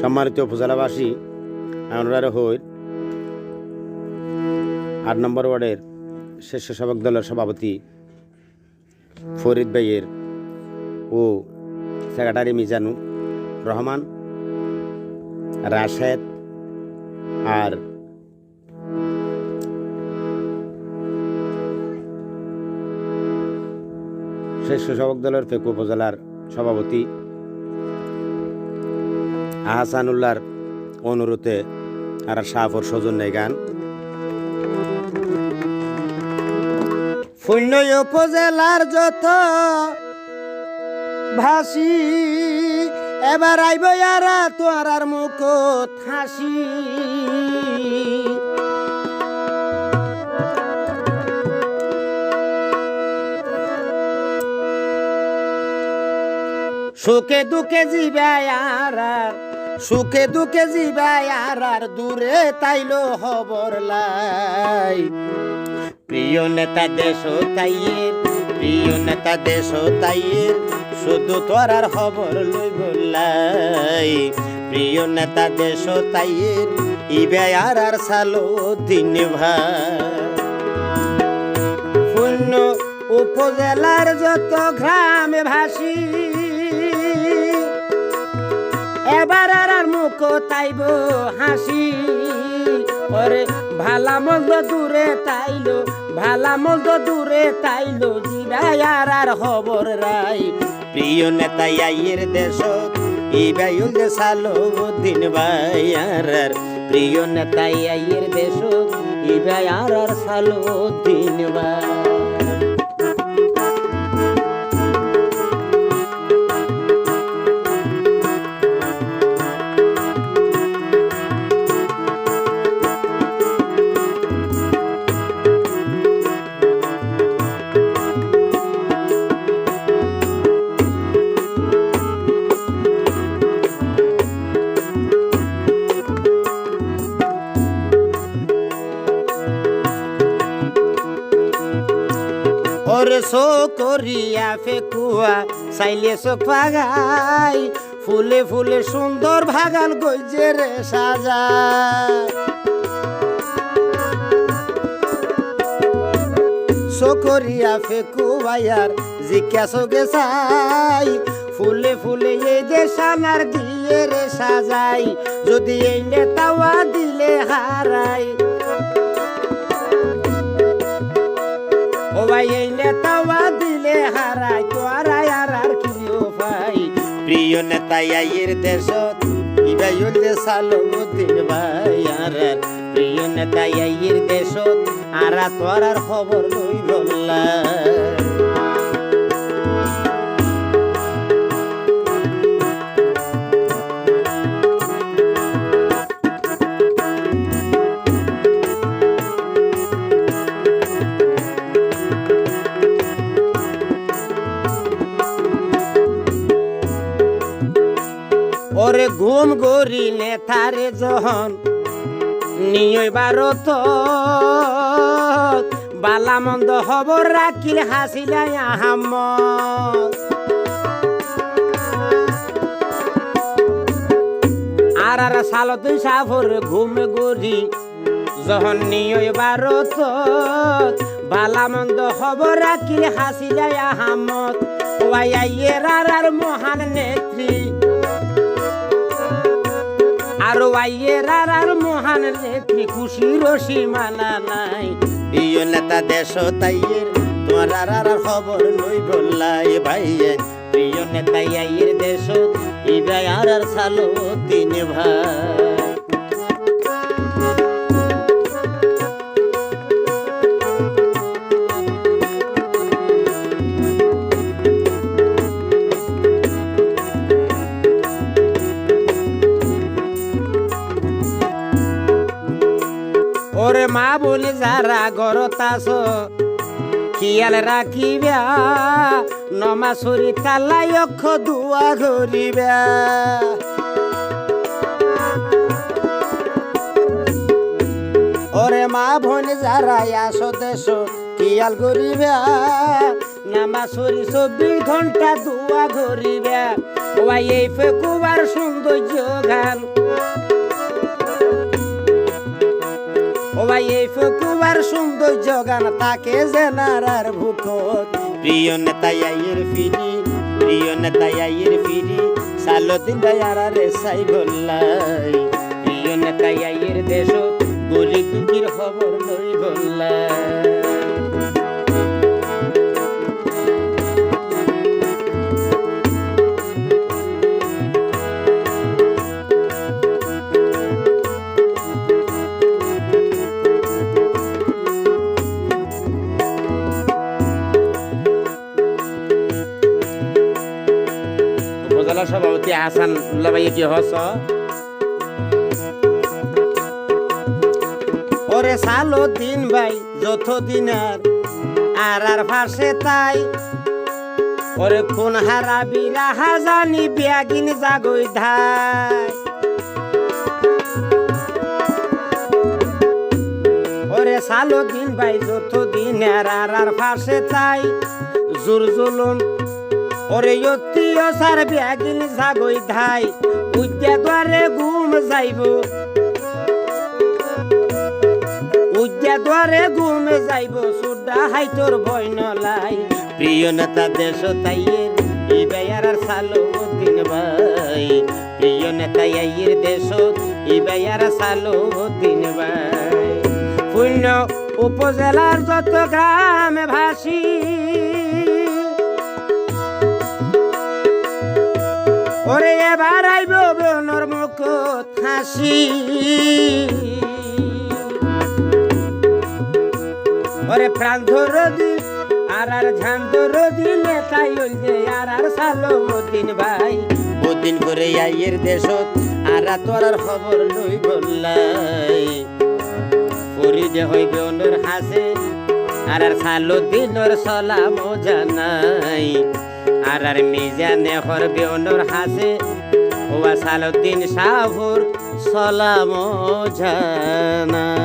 সম্মানিত উপজেলাবাসী আমরা হই আট নম্বর ওয়ার্ডের স্বেচ্ছাসেবক দলের সভাপতি ফরিদ ভাইয়ের ও সেক্রেটারি মিজানু রহমান, রাশেদ আর স্বেচ্ছাসেবক দলের ফেকু উপজেলার সভাপতি আহসানুল্লাহর অনুরোধে আর সাফর সজন গান। শূন্য উপজেলার যত ভাসি এবার আইব ইয়ারা তোয়ার মুখ হাসি। সুখে দুঃখে আর আর, সুখে দুঃখে জিবাই আর আর দূরে তাইলো খবর লাই। প্রিয় নেতা দেশ তাইয়ের প্রিয় নেতা দেশ তাইয়ের শুধু তোর আর খবর লই। বললাই প্রিয় নেতা দেশ তাইয়ের ইবে আর আর সালো দিন ভাই। উপজেলার যত গ্রামে ভাসি এবার আর আর মুখ তাইব হাসি। ওরে, ভালা মন্দ দূরে তাইলো, ভালা মন্দ দূরে তাইলো জিরাই আর আর খবর রাই। প্রিয় নেতা, আইয়ের দেশ ইবাইল দেশালো দিন ভাই আর প্রিয় নেতা, আইয়ের দেশ ইবাই আর আর সালো দিন ভাই। ওরে সো করিয়া ফেকুয়া, সাইলে চোখ ফাগাই ফুলে ফুলে সুন্দর ভাগান গইজে রে সাজায় সকরিয়া ফেকুয়ার জিজ্ঞা সগে চাই, ফুলে ফুলে এই যে সানার দিয়ে রে সাজাই, যদি এই নেতাওয়া দিলে হারাই প্রিয় নেতা আইয়ের দেশত ইবাই হইলে সালমুদ্দিন দিন ভাই আর প্রিয় নেতা দেশত আর তোরার খবর লই বললা ওরে ঘুম গরি নেতারে যখন নিয়ই ভারত বালা মন্দ খবর রাখিল হাসিলাই আহমদ আর আর সাল তুই সাফর ঘুম গরি যখন নিয়ই ভারত বালা মন্দ খবর রাখিল হাসিলাই আহমদ ওয়াই আইয়ের আর আর মহান নেত্রী আর ওয়াইয়ের আর আর মহান খুশি খুশির মানা নাই। প্রিয় নেতা দেশ তাইয়ের, তোমার আর আর খবর নই বললাই ভাইয়ে। প্রিয় নেতা আইয়ের দেশ ইবাই আর আর সালো তিন ভাই। ওরে মা বলি যারা গরত আছো, খেয়াল রাখিবা নমাসুরি কালাই অক্ষ দুয়া ঘুরিবা ওরে মা ভনি যারা আসো দেশ, খেয়াল করিবা নামাসরি চব্বিশ ঘণ্টা দুয়া ঘরিবা ওয়াই এই ফেকুবার সৌন্দর্য গান ফকুবার সৌন্দর্য গান তাকে জেনার আর ভূত। প্রিয় নেতা আইয়ের ফিরি, প্রিয় নেতা আইয়ের ফিরি সালো দিন দয়ার রে সাই বললাই। প্রিয় নেতা আইয়ের দেশ গরিব দুঃখীর খবর লই বললাই। উপজেলা সভাপতি হাসান উল্লাহ কি হস? ওরে সালো দিন ভাই, যত দিন আর আর আর ফাঁসে তাই। ওরে কোন হারাবি রাহা জানি বিয়াগিন জাগই ধাই। ওরে সালো দিন ভাই, যত দিন আর আর ফাঁসে তাই। জোর জুলুম ওরে ইয়ত্তিও সার ব্যাগিন জাগই ধাই উদ্যা দ্বারে ঘুম যাইব। উদ্যা দ্বারে ঘুম যাইব সুডা হাই তোর ভয় নলাই প্রিয় নেতা দেশ তাইয়ের বেয়ার সালো দিন ভাই। প্রিয় নেতা আইয়ের দেশ ই বেয়ার সালো দিন ভাই। পুণ্য উপজেলার যত গ্রামে ভাসি হাসি ওরে প্রাণ ধর দি, আর আর ঝান ধর দিলে তাই যে আর আর সালো মদিন ভাই। মদিন করে আইয়ের দেশত, আর তোর আর খবর লই বললাই। পরি যে হইবে অনর হাসে, আর আর সালো দিনর সলাম জানাই। আর আর মিজানে হরবে অনর হাসে ওয়া সালো দিন সাহুর সলাম জানা।